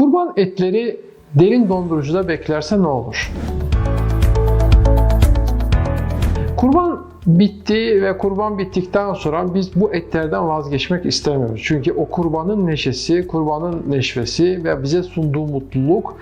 Kurban etleri derin dondurucuda beklerse ne olur? Kurban bitti ve kurban bittikten sonra biz bu etlerden vazgeçmek istemiyoruz. Çünkü o kurbanın neşesi, kurbanın neşvesi ve bize sunduğu mutluluk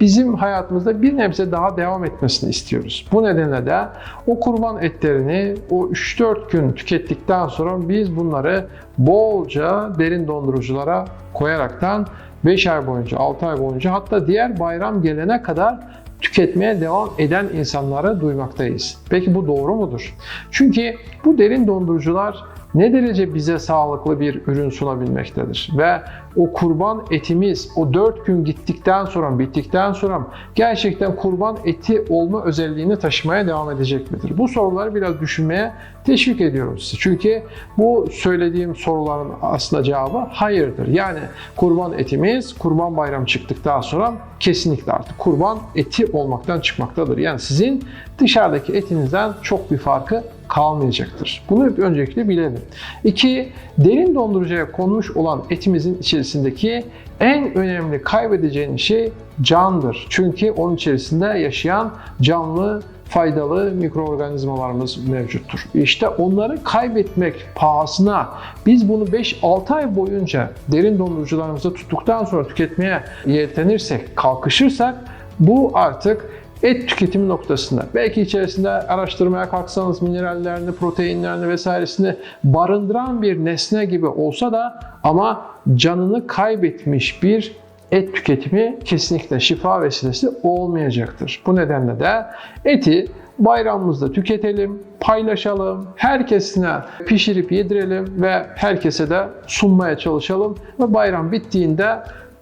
bizim hayatımızda bir nebze daha devam etmesini istiyoruz. Bu nedenle de o kurban etlerini o 3-4 gün tükettikten sonra biz bunları bolca derin donduruculara koyaraktan 5 ay boyunca, 6 ay boyunca hatta diğer bayram gelene kadar tüketmeye devam eden insanları duymaktayız. Peki bu doğru mudur? Çünkü bu derin dondurucular ne derece bize sağlıklı bir ürün sunabilmektedir ve o kurban etimiz o 4 gün gittikten sonra bittikten sonra gerçekten kurban eti olma özelliğini taşımaya devam edecek midir? Bu soruları biraz düşünmeye teşvik ediyorum sizi. Çünkü bu söylediğim soruların aslında cevabı hayırdır. Yani kurban etimiz kurban bayramı çıktıktan sonra kesinlikle artık kurban eti olmaktan çıkmaktadır. Yani sizin dışarıdaki etinizden çok bir farkı kalmayacaktır. Bunu öncelikle bilelim. İki, derin dondurucuya konmuş olan etimizin içerisindeki en önemli kaybedeceğiniz şey candır. Çünkü onun içerisinde yaşayan canlı faydalı mikroorganizmalarımız mevcuttur. İşte onları kaybetmek pahasına biz bunu 5-6 ay boyunca derin dondurucularımızda tuttuktan sonra tüketmeye yeltenirsek, kalkışırsak bu artık et tüketimi noktasında belki içerisinde araştırmaya kalksanız minerallerini, proteinlerini vesairesini barındıran bir nesne gibi olsa da ama canını kaybetmiş bir et tüketimi kesinlikle şifa vesilesi olmayacaktır. Bu nedenle de eti bayramımızda tüketelim, paylaşalım, herkesine pişirip yedirelim ve herkese de sunmaya çalışalım ve bayram bittiğinde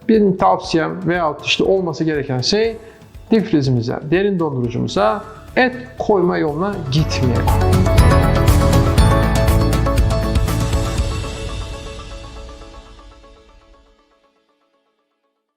benim tavsiyem veyahut işte olması gereken şey difrizimize, derin dondurucumuza et koyma yoluna gitmeyelim.